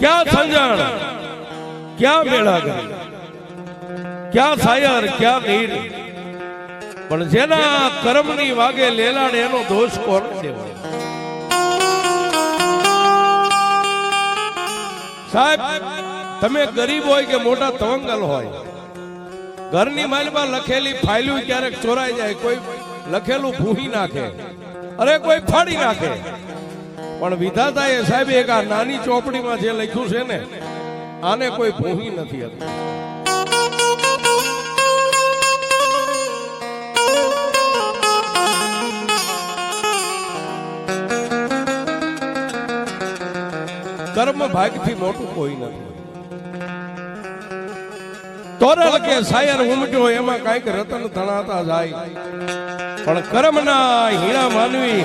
ક્યાં સમજણ ક્યાં મેળા ગયા ક્યાં સાયર ક્યાં નીર પણ જેના કર્મની વાગે લેલાડ એનો દોષ કોણ દેવાય સાહેબ, તમે ગરીબ હોય કે મોટા તવંગલ હોય, ઘરની માલમાં લખેલી ફાઇલું ક્યારેક ચોરાઈ જાય, કોઈ લખેલું ભૂહી નાખે, અરે કોઈ ફાડી નાખે. પણ વિધાતાએ સાહેબ, એક આ નાની ચોપડીમાં જે લખ્યું છે ને, આને કોઈ ભૂહી નથી હતી. કર્મ ભાગથી મોટું કોઈ નથી. તોરલ કે સાયર ઉમટ્યો એમાં કાંઈક રતન તણાતા જાય. પણ કર્મના હીરા માનવી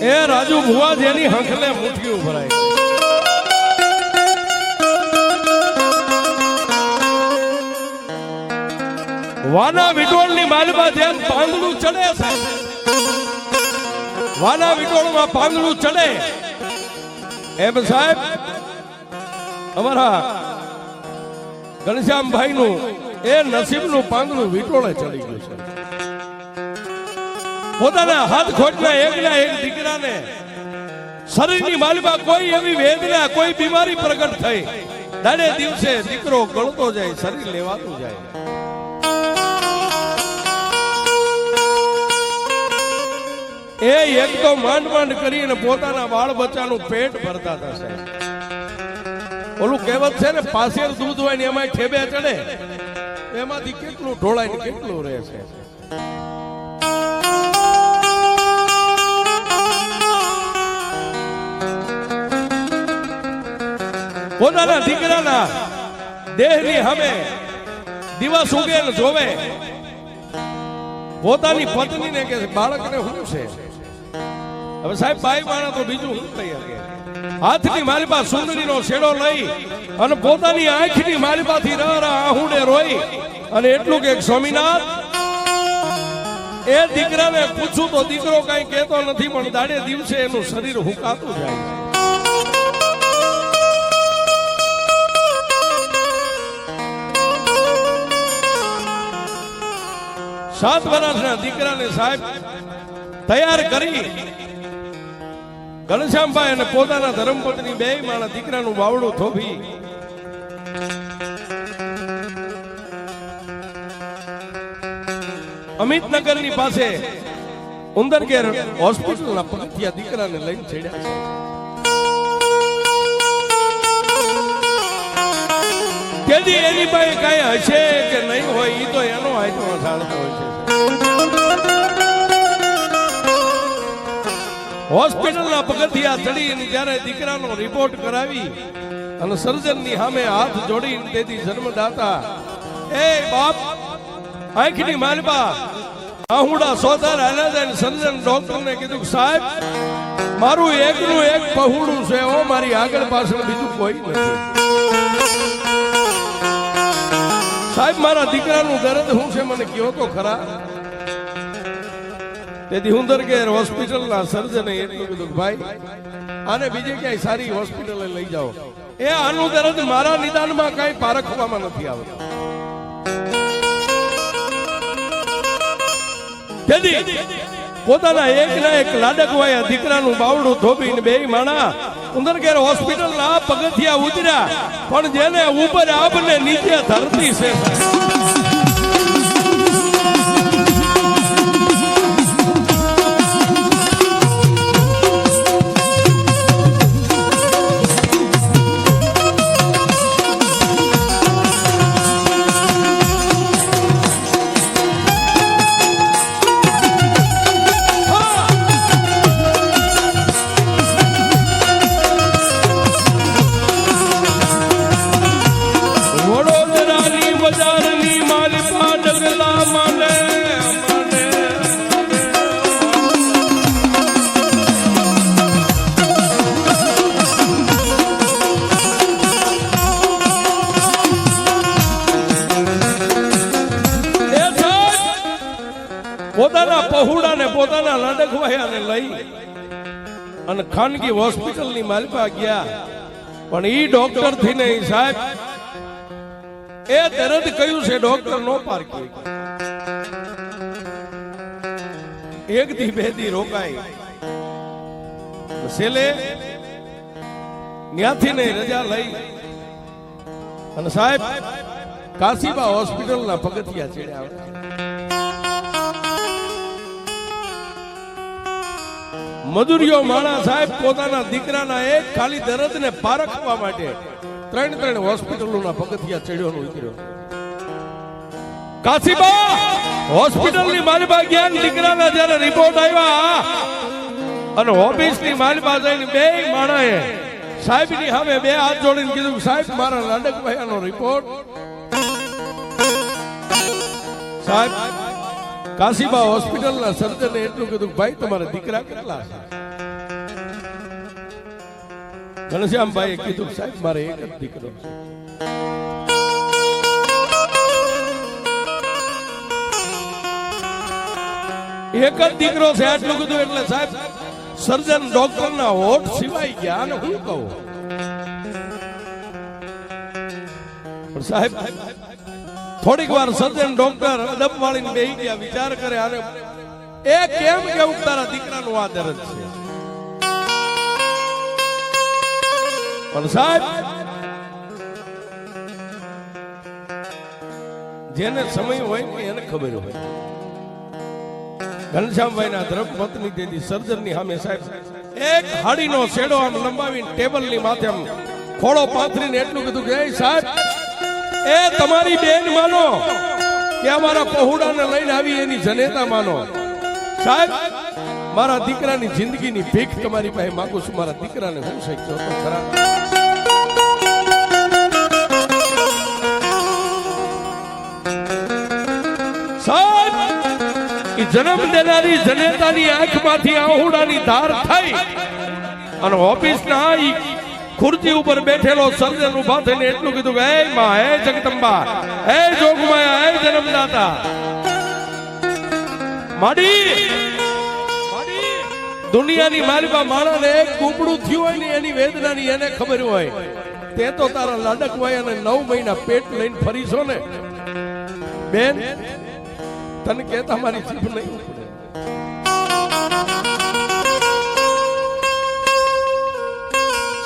એ રાજુ ભુવા જેની હંખલે મુઠ્ઠીઓ ભરાય વાના વિટોળની માલમાં જેમ પાંદડું ચડે છે, વાના વિટોળમાં પાંદડું ચડે. એમ સાહેબ, અમારા ઘનશ્યામભાઈ નું એ નસીબનું પાંદડું વિટોળે ચડી ગયું છે. પોતાના હાથ ખોટના એકના એક દીકરાને. શરીરની માલમાં કોઈ એવી વેદના, કોઈ બીમારી પ્રગટ થઈ. દાડે દિવસે દીકરો ગળતો જાય, શરીર લેવાતું જાય. એ એક તો માંડ માંડ કરીને પોતાના બાળ બચ્ચાનું પેટ ભરતા હતા, સાહેબ. ઓલું કહેવત છે ને પાસેર દૂધ હોય ને એમાં ઠેબે ચડે. એમાંથી કેટલું ઢોળાય ને કેટલું રહે છે પોતાના દીકરાના દેહની સામે દિવસ ઉગેલ જોવે. પોતાની પત્નીને કે બાળકને શું છે? હવે સાહેબ ભાઈ માણા તો બીજું શું કહી શકે? હાથની માલિપા સુંદરીનો છેડો લઈ અને પોતાની આંખની માલિપાથી ર ર આહુડે રોઈ અને એટલું કે સ્વામિનાથ, એ દીકરાને પૂછું તો દીકરો કઈ કહેતો નથી, પણ દાડે દિવસે એનું શરીર હુકાતું જાય. સાત વર્ષના દીકરાને સાહેબ તૈયાર કરી. ઘનશ્યામભાઈ અને પોતાના ધર્મપત્ની બે માણા દીકરાનું વાવડું થોભી. અમિતનગરની પાસે ઉંદરગેર હોસ્પિટલના પગથિયા દીકરાને લઈને છેડ્યા છે. તેથી એની પાસે કઈ હશે કે નહીં હોય એ તો એનો આત્મા સાડતો હોય છે. હોસ્પિટલના પગથિયા ચડીને જ્યારે દીકરાનો રિપોર્ટ કરાવી અને સર્જનની સામે હાથ જોડીને તેથી જન્મદાતા, એ બાપ, આંખની માલબા આહુડા સોધાર આનાદાન સર્જન ડોક્ટરને કીધું, સાહેબ, મારું એકનું એક પહોળું છે ઓ મારી આગળ પાછળ બીજું કોઈ નથી. સાહેબ, મારા દીકરાનું દર્દ શું છે, મને કયો તો ખરા? તેથી હુંદર હોસ્પિટલ હોસ્પિટલના સર્જને એટલું કીધું ભાઈ, આને બીજે ક્યાંય સારી હોસ્પિટલે લઈ જાઓ. એ આનું દર્દ મારા નિદાનમાં કાંઈ પારખવામાં નથી આવતું. તેથી પોતાના એક ના એક લાડક વાયા દીકરાનું બાવડું ધોબીને બે માણા ઉંદરગેર હોસ્પિટલ ના પગથિયા ઉતર્યા, પણ જેને ઉપર આપને નીચે ધરતી છે. ખાનગી હોસ્પિટલની માલિપા ગયા. પણ ઈ ડોક્ટરથી નહીં સાહેબ. એ તરત કયું છે ડોક્ટર નો પારકી એક દી, બેથી રોકાય છેલ્લે ન્યાથી નહીં રજા લઈ. અને સાહેબ, કાશીબા હોસ્પિટલ ના પગથિયા ચડ્યા. મજૂરીઓ માણા સાહેબ પોતાના દીકરાના એક ખાલી દર્દને પારખવા માટે ત્રણ ત્રણ હોસ્પિટલોના પગથિયા ચડ્યો ઉતર્યો. કાશીબા, હોસ્પિટલની પાસે ગયા દીકરાના જ્યારે રિપોર્ટ આવ્યા અને ઓફિસની પાસે જઈને બે માણાએ સાહેબની સામે બે હાથ જોડીને કીધું સાહેબ, મારા લાડકભાઈનો રિપોર્ટ સાહેબ કાશીબા હોસ્પિટલના સર્જને એટલું કીધું ભાઈ, તમારા દીકરા કેટલા છે? કીધું સાહેબ, મારે એક જ દીકરો છે. એક જ દીકરો છે આટલું કીધું એટલે સાહેબ, સર્જન ડોક્ટર ના હોઠ સિવાય ગયા અને હું કહું? સાહેબ થોડીક વાર સર્જન ડોક્ટર અદબ વાળીને બેહી ગયા વિચાર કરે, અરે, એ કેમ કેવું તારા દીકરાનું આ દર્દ છે? પણ સાહેબ, જેને સમય હોય ને એને ખબર હોય. ઘનશ્યામભાઈના ધર્મપત્ની તેથી સર્જનની સામે સાહેબ, એક હાડીનો શેડો આમ લંબાવીને ટેબલની માથે આમ ખોળો પાથરીને એટલું કીધું કે સાહેબ એ તમારી બેન માનો. કે અમારા પહોડાને લઈને આવી એની જનેતા માનો. સાહેબ, મારા દીકરાની જિંદગીની ભીખ તમારી પાસે માગું છું. મારા દીકરાને હું શક્યો તો ખરા. જન્મ દેનારી જનેતાની આંખમાંથી આહુડાની ધાર થઈ અને ઓફિસના ઈ ખુરશી ઉપર બેઠેલો સર્જન ઊભા થઈને એટલું કીધું કે, હે માં, હે જગદંબા, હે જોગમાયા, હે જન્મદાતા. માડી દુનિયાની માલિકા માણસને એક કૂપડું થયું હોય ને એની વેદનાની એને ખબર હોય. તે તો તારા લાડક હોય અને નવ મહિના પેટ લઈને ફરીશો ને. બેન, તને કહેતા મારી જીભ નહીં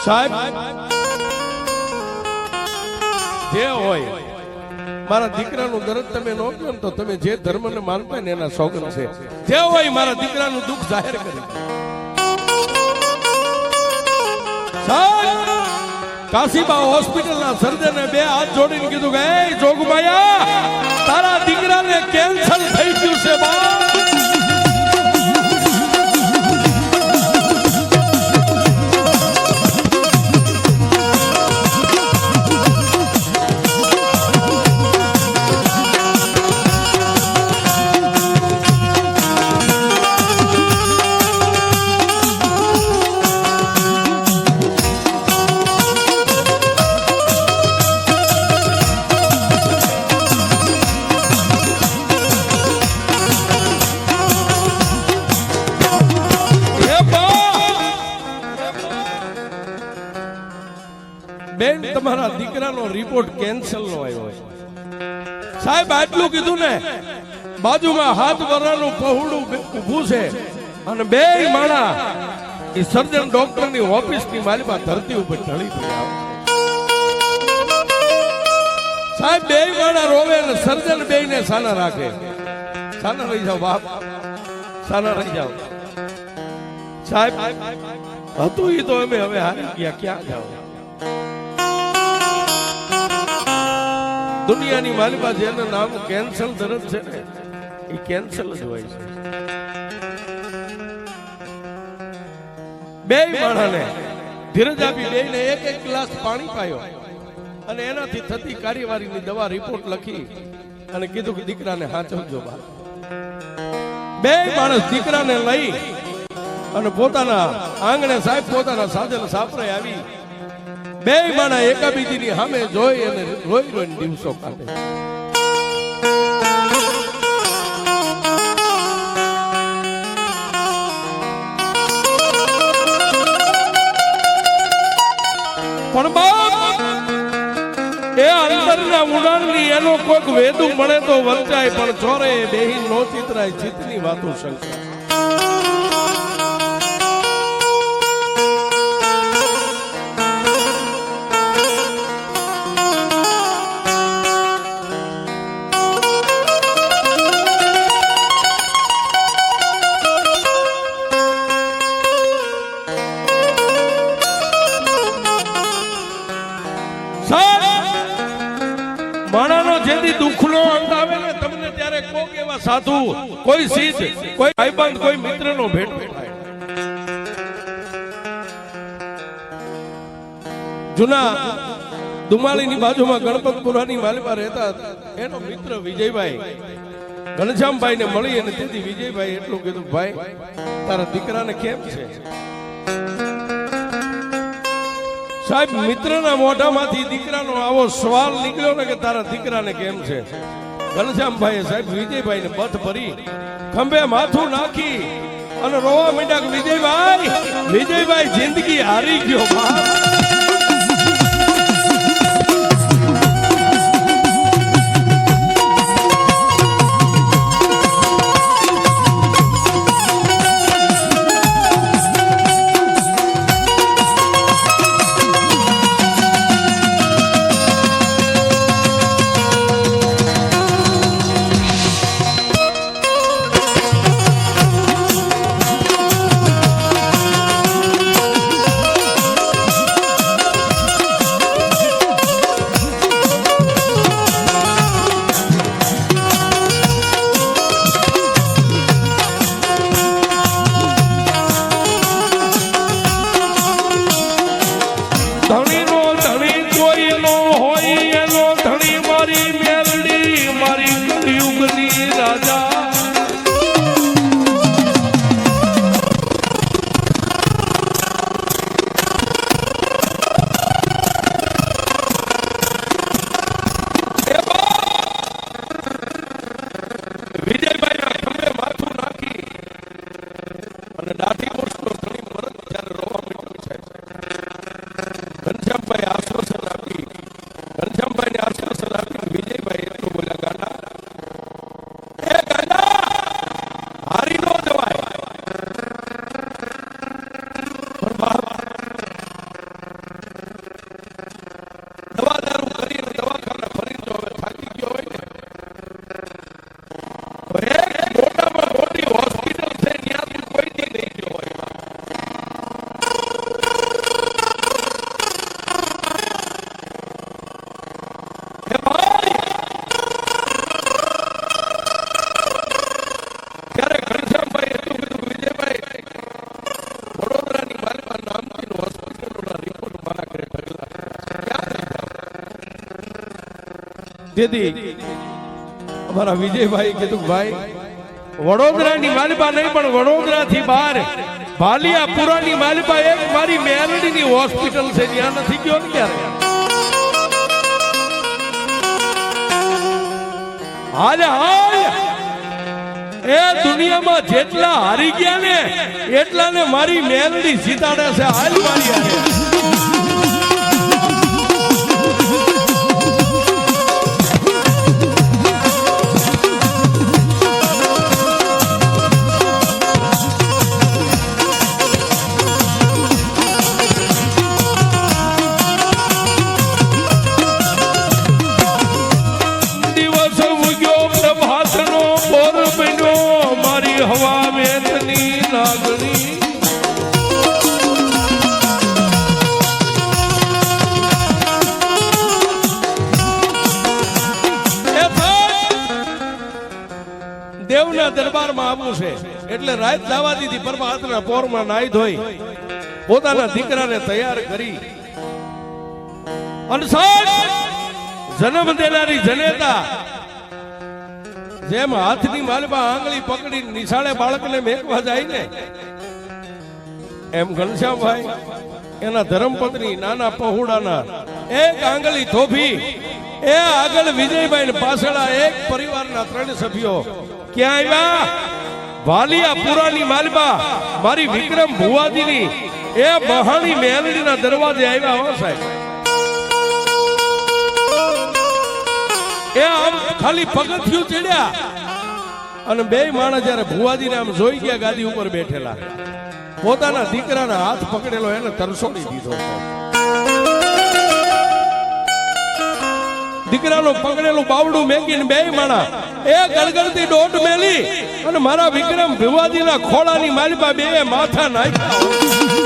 સાહેબ, જે હોય, મારા દીકરાનું દર્દ તમે નો કહો તો તમે જે ધર્મને માનતા ને એના સોગન છે. જે હોય મારા દીકરાનું દુઃખ જાહેર કરી કાશીબા હોસ્પિટલના સર્જને બે હાથ જોડીને કીધું કે, એ તારા દીકરાને કેન્સર થઈ ગયું છે બા તમારા દીકરાનો રિપોર્ટ કેન્સલ નો આવ્યો સાહેબ, આટલું કીધું ને, બાજુમાં હાથ વરાનું પહોળું ઊભું છે અને બે માણા એ સર્જન ડોક્ટરની ઓફિસની માલિમાં ધરતી ઉપર ઢળી પડ્યા. સાહેબ, બે માણા રોવે અને સર્જન બે ને સાના રાખે. સાના રહી જાઓ, બાપ. સાના રહી જાઓ. સાહેબ, હતું એ તો અમે હવે હારી ગયા, ક્યાં જાવ દુનિયાની મારી પાસે એનું નામ કેન્સલ દરદ છે ને, એ કેન્સલ જ હોય છે. બે માણસને ધીરજ આપી બે એક એક ગ્લાસ પાણી પાયો અને એનાથી થતી કાર્યવાહીની દવા રિપોર્ટ લખી અને કીધું કે દીકરાને હાચવજો બા. બે માણસ દીકરાને લઈ અને પોતાના આંગણે સાહેબ પોતાના સાધન સાપરે આવી બે માણા એકાબીજીની સામે જોઈ અને રોઈ રોઈને દિવસો કાઢે. પણ બાપ, એ અંતરના ઉડાણની એનો કોઈક વેદુ મળે તો વંચાય, પણ છોરે બેહી નો ચિતરાય ચિત્તની વાતો શંકા. કોઈ સીધ કોઈ ભાઈબંધ, કોઈ મિત્રનો ભેટ થાય. જૂના દુમાળીની બાજુમાં ગણપતપુરાની માલિકા રહેતા એનો મિત્ર વિજયભાઈ. ઘનશ્યામભાઈ ને મળી અને તેથી વિજયભાઈ એટલું કીધું, ભાઈ, તારા દીકરાને કેમ છે? સાહેબ, મિત્રના મોઢામાંથી દીકરાનો આવો સવાલ નીકળ્યો ને કે તારા દીકરાને કેમ છે? ઘનશ્યામભાઈએ સાહેબ વિજયભાઈ ને બથ ભરી ખંભે માથું નાખી અને રોવા માંડ્યા વિજયભાઈ વિજયભાઈ જિંદગી હારી ગયો, બાપ. તેથી અમારા વિજયભાઈ કીધું ભાઈ, વડોદરાની માલિપા નહીં, પણ વડોદરાથી બહાર ભાલિયાપુરાની માલિપા એક મારી મેલડીની હોસ્પિટલ છે, ત્યાં નથી ગયો ને ક્યારે? હાલે હાય એ દુનિયામાં જેટલા હારી ગયા ને, એટલાને મારી મેલડી જીતાડે છે. હાલ, મારી દરબારમાં આવવું છે. એટલે રાત દાવા દીધી પ્રભાતના પોરમાં નાઈ ધોઈ પોતાના દીકરાને તૈયાર કરી. જન્મ દેનારી જનેતા, જેમ હાથની માલમાં આંગળી પકડી નિશાળે બાળકને મેકવા જાય ને, એમ ઘનશ્યામભાઈ, એના ધર્મપત્ની નાના પહોળાના એક આંગળી થોભી એ આગળ વિજયભાઈ પાછળ એક પરિવારના ત્રણ સભ્યો ક્યાં આવ્યા? વાલિયાપુરાની માલબા મારી વિક્રમ ભુવાજીની એ મહાણી મેલડીના દરવાજે આવ્યા, હો સાહેબ. એ આમ ખાલી પગથિયું ચડ્યા. અને બે માણસ જયારે ભુવાજીને આમ જોઈ ગયા, ગાદી ઉપર બેઠેલા. પોતાના દીકરાના હાથ પકડેલો, એને તરસોડી દીધો. દીકરાનો પકડેલું બાવડું મેકીને બે માણા એ ગળગળતી ડોટ મેલી અને મારા વિક્રમ ભુવાજીના ખોળાની માલિપા બે માથા નાખ્યા.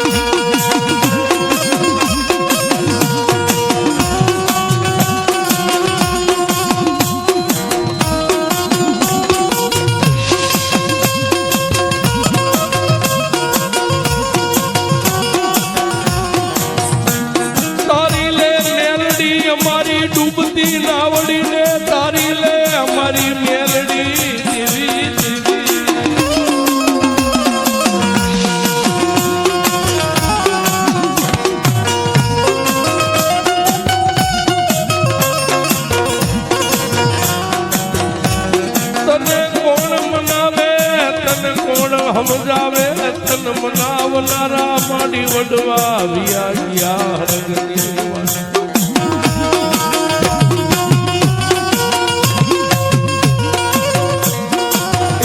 મનાવનારા પાડી વડવા વિયા ગયા.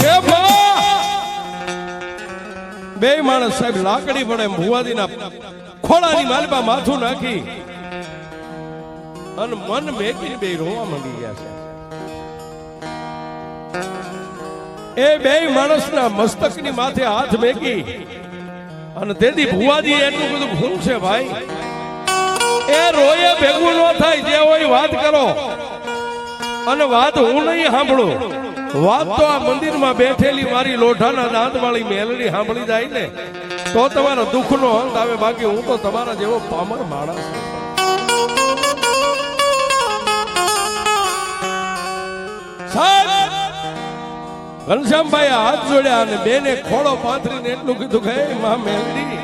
એ બા! માણસ સાહેબ લાકડી પડે ભુવાદીના ખોળાની માલમાં માથું નાખી અને મન મેકીને બે રોવા માંડી ગયા છે એ બે માણસના મસ્તકની માથે હાથ મેકી અને તેથી ભુવાજી એટલું બધું ભૂલ છે ભાઈ. એ રોયે ભેગું ન થાય, જે હોય વાત કરો. અને વાત હું નહીં સાંભળું. વાત તો આ મંદિરમાં બેઠેલી મારી લોઢાના દાંત વાળી મેલડી સાંભળી જાય ને, તો તમારા દુઃખનો અંત આવે. બાકી હું તો તમારા જેવો પામર માણસ સાહેબ! ઘનશ્યામભાઈ હાથ જોડ્યા અને બેને ખોળો પાથરીને એટલું કીધું કે, "હે માં મેલડી.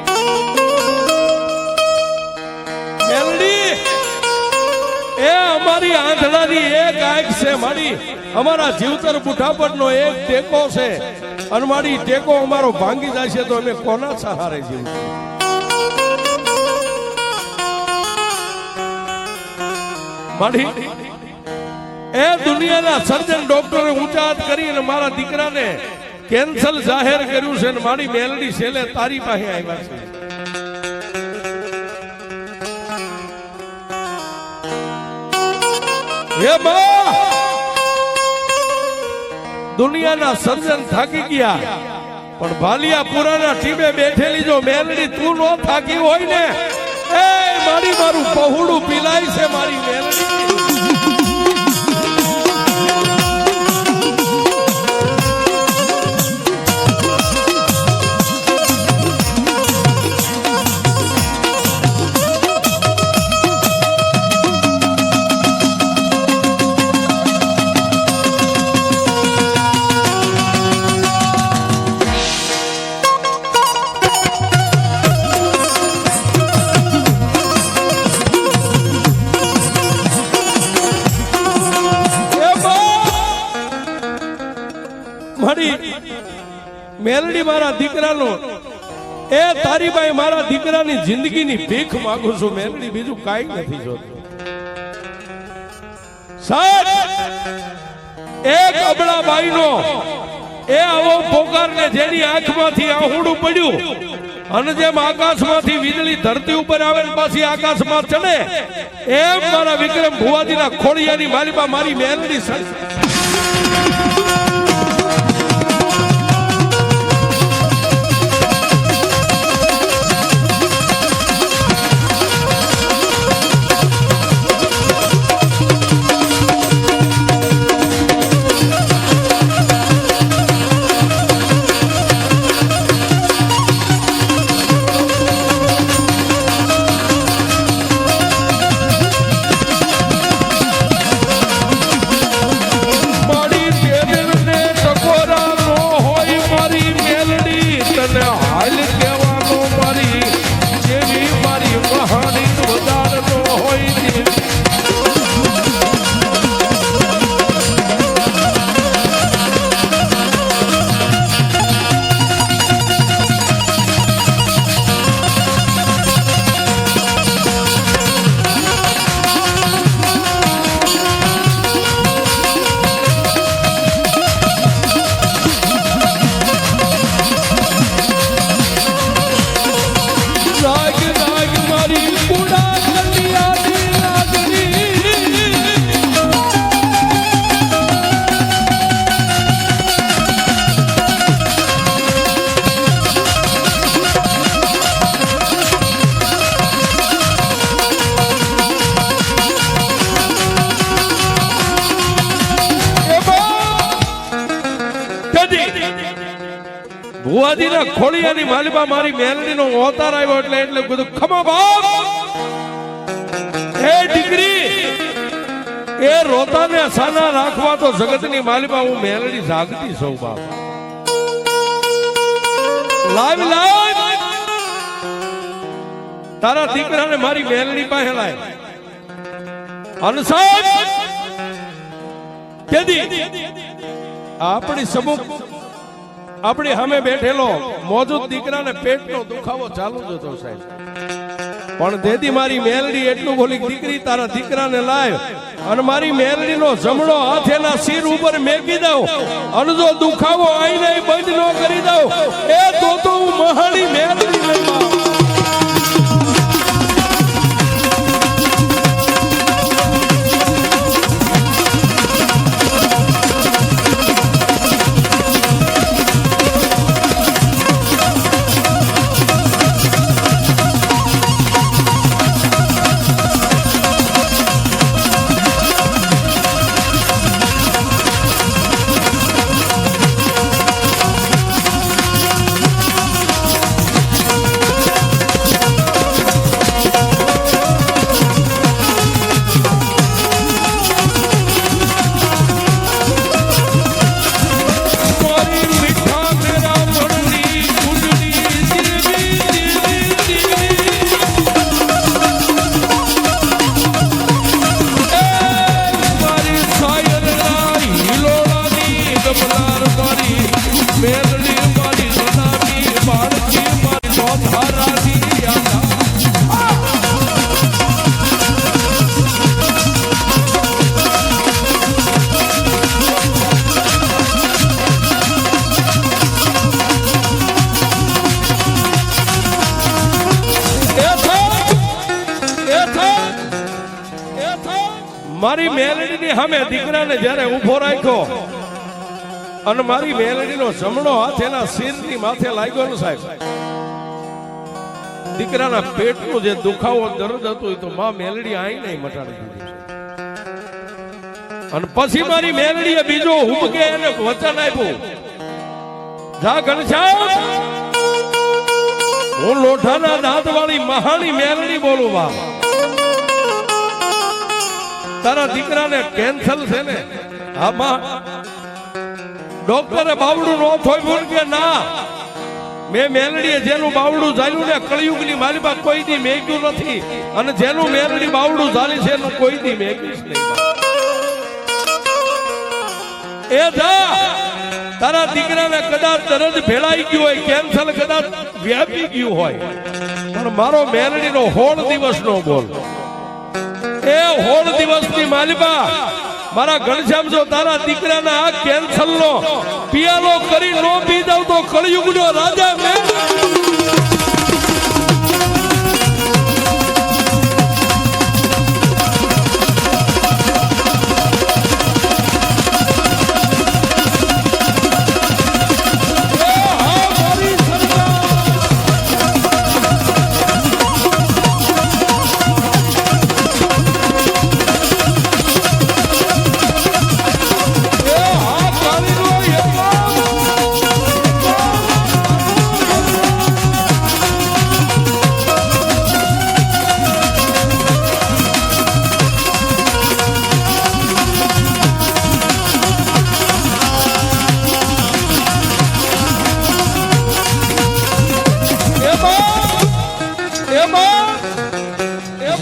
મેલડી, એ અમારી આંધળાની એક આંખ છે મારી. અમારા જીવતર બુઢાપણનો એક ટેકો છે. અને મારી ટેકો અમારો ભાંગી જશે તો અમે કોના સહારે જીવશું મારી એ દુનિયાના સર્જન ડોક્ટરે ઊંચા હાથ કરીને મારા દીકરાને કેન્સલ જાહેર કર્યું છે અને મારી મેલડી છેલ્લે તારી પાસે આવ્યા છે. હે બા! દુનિયાના સર્જન થાકી ગયા. પણ ભાલિયા પુરાના ટીમે બેઠેલી જો મેલડી તું નો થાકી હોય ને, એ મારી મારું પહોળું પીલાય છે મારી મેલડી. દીકરાનો, એ તારી ભાઈ મારા દીકરાની જિંદગીની ભીખ માંગુ છું મેલડી બીજું કાંઈ નથી જોતું. એક અબળા બાઈનો, એ આવો પોકારને જેની આંખમાંથી આહુડું પડ્યું, અને જેમ આકાશમાંથી વીજળી ધરતી ઉપર આવે ને પાછી આકાશમાં ચડે, એમ મારા વિક્રમ ભુવાજીના ખોડિયાની મારીમાં મારી મેલડી ભુવાજીના ખોળિયાની માલિબા મારી મેલડીનો અવતાર આવ્યો એટલે એટલે બધું ખમા બાપ એ દીકરી એ રોતાને સાના રાખવા તો જગતની માલિબા હું મેલડી જાગતી સૌ બાપ. લાવ લાવ. તારા દીકરાને મારી મેલડી પાસે લાય. અને કેદી, આપણી સમુખ આપણી સામે બેઠેલો મોજૂદ દીકરાને પેટનો દુખાવો ચાલુ જ હતો સાહેબ. પણ દેદી મારી મેલડી એટલું બોલી દીકરી તારા દીકરાને લાય અને મારી મેલડીનો જમણો હાથ એના શિર ઉપર મેકી દઉં અને જો દુખાવો આઈને બંધ ન કરી દઉં, એ તો તો હું મહાણી મેલડી લઈ અને મારી મેલડીનો જમણો હાથ એના શિરની માથે લાગ્યો ને સાહેબ. દીકરાના પેટનું જે દુખાવો દર્દ હતું એ તો માં મેલડી આઈ નહીં મટાડી દીધી અને પછી મારી મેલડીએ બીજો હુમકે એને વચન આપ્યું. જા ઘનશ્યામ. હું લોઠાના દાંત વાળી મહાણી મેલડી બોલું બા. તારા દીકરાને કેન્સલ છે ને? આમાં ડોક્ટરે બાવડું નો થોયું કે ના. મેં મેલડીએ જેનું બાવડું ઝાલ્યું ને કળિયુગની માલિબા કોઈ દી મેગ્યું નથી. અને જેનું મેલડી બાવડું ઝાલી છે એનું કોઈ દી મેગ્યું નહીં એ જા. તારા દીકરાને કદાચ દરદ ભેળાઈ ગયું હોય, કેન્સર કદાચ વ્યાપી ગયું હોય. પણ મારો મેલડીનો હોળ દિવસ નો બોલ. એ હોળ દિવસની માલિબા મારા ઘનશ્યામ, જો તારા દીકરાના આ કેન્સર નો પિયાલો કરી નો પી જાવ તો કળિયુગ નો રાજા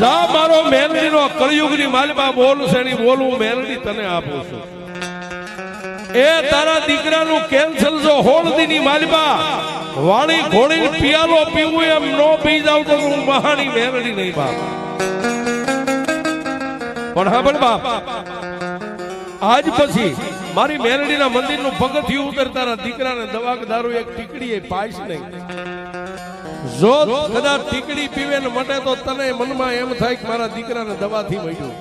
જા મારો મેલડીનો કળિયુગની માલમાં બોલની બોલું મેલડી તને આપું છું. એ તારા દીકરાનું કેન્સલ જો હોળદીની માલમાં વાળી ઘોડી પિયાલો પીવું એમ નો પી જાવ તો હું મહાની મેલડી નહીં બાપ. પણ હા પણ બાપ, આજ પછી મારી મેલડીના મંદિરનું પગથિયું ઉતર, તારા દીકરાને દવાક દારૂ એક ટીકડી એ પાઈશ નહીં. જો કદાચ ટીકડી પીવે ને મટે તો તને મનમાં એમ થાય કે મારા દીકરાને દવાથી મળ્યું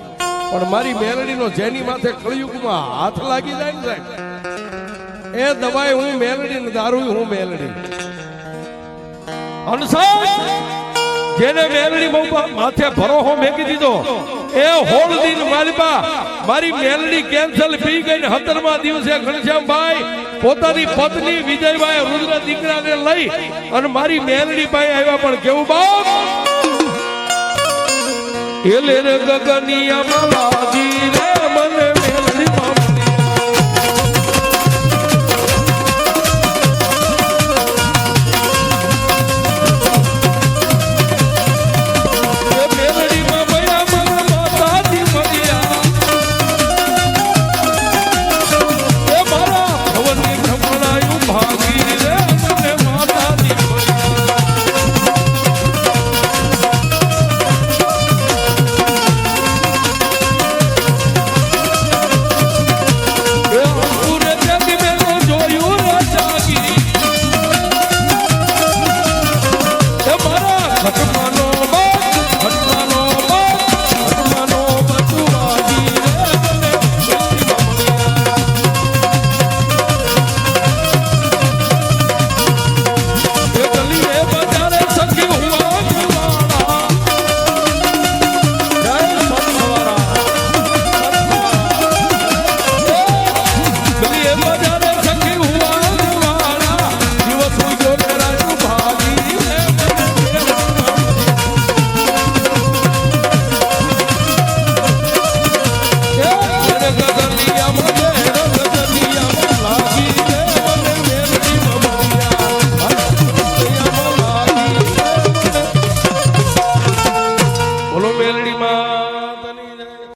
પણ મારી મેલડીનો જેની માથે કળિયુગમાં હાથ લાગી જાય ને સાહેબ, એ દવાએ હું મેલડી ને દારૂ હું મેલડી. અને જેને મેલડી માથે ભરોહો મેકી દીધો એ હોળ દિન માલિપા, મારી મેલડી કેન્સલ થઈ ગઈ ને હતરમા દિવસે ઘનશ્યામભાઈ પોતાની પત્ની વિજયભાઈ રુદ્ર દીકરાને લઈ અને મારી મેલડી પાસે આવ્યા. પણ કેવું બાપ? એલે ગગનિયા મારા